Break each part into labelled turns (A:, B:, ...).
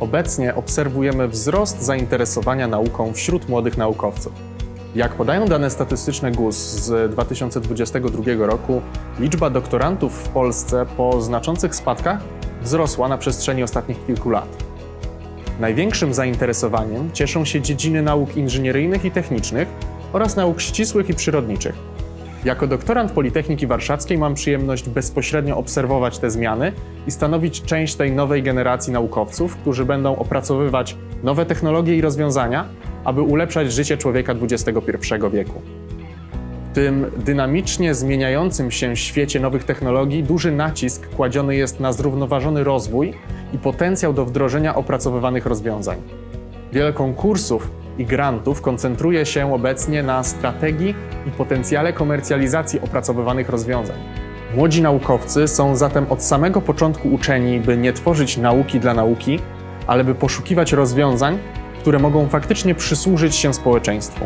A: Obecnie obserwujemy wzrost zainteresowania nauką wśród młodych naukowców. Jak podają dane statystyczne GUS z 2022 roku, liczba doktorantów w Polsce po znaczących spadkach wzrosła na przestrzeni ostatnich kilku lat. Największym zainteresowaniem cieszą się dziedziny nauk inżynieryjnych i technicznych oraz nauk ścisłych i przyrodniczych. Jako doktorant Politechniki Warszawskiej mam przyjemność bezpośrednio obserwować te zmiany i stanowić część tej nowej generacji naukowców, którzy będą opracowywać nowe technologie i rozwiązania, aby ulepszać życie człowieka XXI wieku. W tym dynamicznie zmieniającym się świecie nowych technologii duży nacisk kładziony jest na zrównoważony rozwój i potencjał do wdrożenia opracowywanych rozwiązań. Wiele konkursów i grantów koncentruje się obecnie na strategii i potencjale komercjalizacji opracowywanych rozwiązań. Młodzi naukowcy są zatem od samego początku uczeni, by nie tworzyć nauki dla nauki, ale by poszukiwać rozwiązań, które mogą faktycznie przysłużyć się społeczeństwu.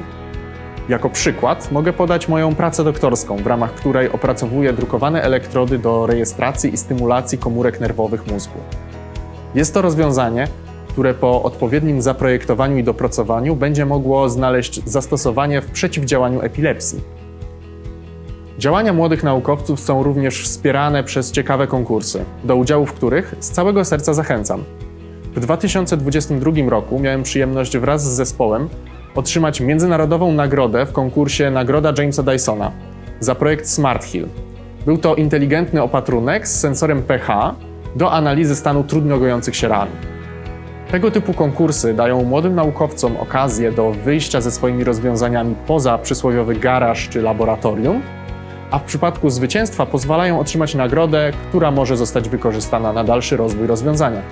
A: Jako przykład mogę podać moją pracę doktorską, w ramach której opracowuję drukowane elektrody do rejestracji i stymulacji komórek nerwowych mózgu. Jest to rozwiązanie, które po odpowiednim zaprojektowaniu i dopracowaniu będzie mogło znaleźć zastosowanie w przeciwdziałaniu epilepsji. Działania młodych naukowców są również wspierane przez ciekawe konkursy, do udziału w których z całego serca zachęcam. W 2022 roku miałem przyjemność wraz z zespołem otrzymać międzynarodową nagrodę w konkursie Nagroda Jamesa Dysona za projekt Smart Hill. Był to inteligentny opatrunek z sensorem pH do analizy stanu trudno gojących się ran. Tego typu konkursy dają młodym naukowcom okazję do wyjścia ze swoimi rozwiązaniami poza przysłowiowy garaż czy laboratorium, a w przypadku zwycięstwa pozwalają otrzymać nagrodę, która może zostać wykorzystana na dalszy rozwój rozwiązania.